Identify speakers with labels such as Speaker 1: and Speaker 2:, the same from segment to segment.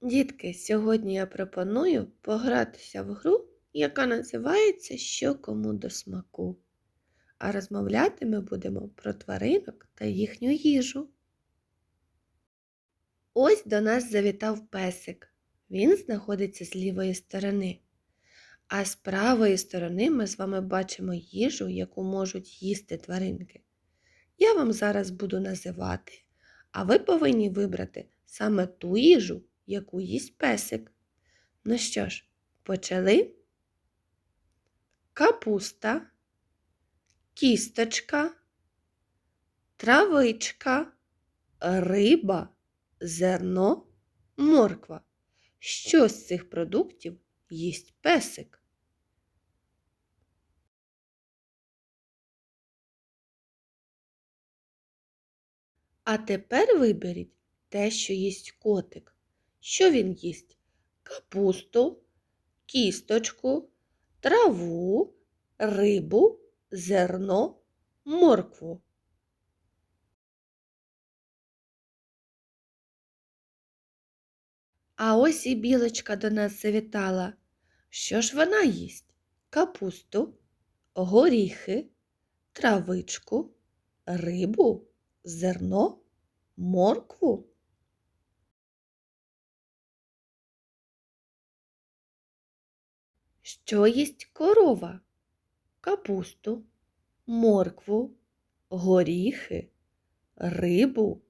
Speaker 1: Дітки, сьогодні я пропоную погратися в гру, яка називається Що кому до смаку. А розмовляти ми будемо про тваринок та їхню їжу. Ось до нас завітав песик. Він знаходиться з лівої сторони. А з правої сторони ми з вами бачимо їжу, яку можуть їсти тваринки. Я вам зараз буду називати, а ви повинні вибрати саме ту їжу, яку їсть песик. Ну що ж, почали? Капуста, кісточка, травичка, риба, зерно, морква. Що з цих продуктів їсть песик? А тепер виберіть те, що їсть котик. Що він їсть? Капусту, кісточку, траву, рибу, зерно, моркву. А ось і білочка до нас завітала. Що ж вона їсть? Капусту, горіхи, травичку, рибу, зерно, моркву. Що їсть корова? Капусту, моркву, горіхи, рибу,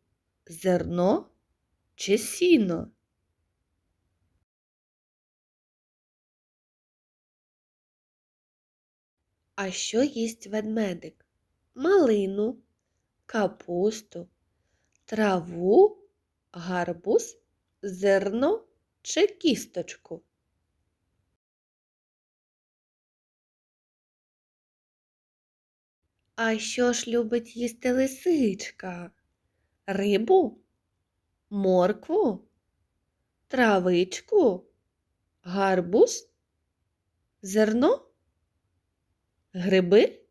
Speaker 1: зерно чи сіно? А що їсть ведмедик? Малину, капусту, траву, гарбуз, зерно чи кісточку? А що ж любить їсти лисичка? Рибу, моркву, травичку, гарбуз, зерно, гриби?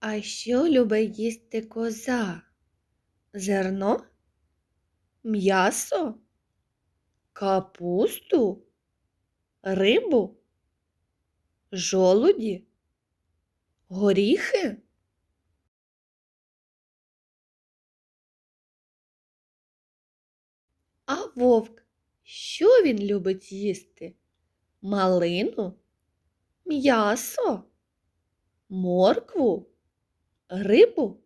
Speaker 1: А що любить їсти коза? Зерно, м'ясо, капусту? Рибу, жолуді, горіхи. А вовк, що він любить їсти? Малину, м'ясо, моркву, рибу,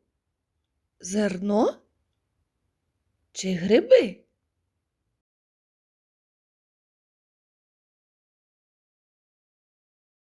Speaker 1: зерно? Чи гриби?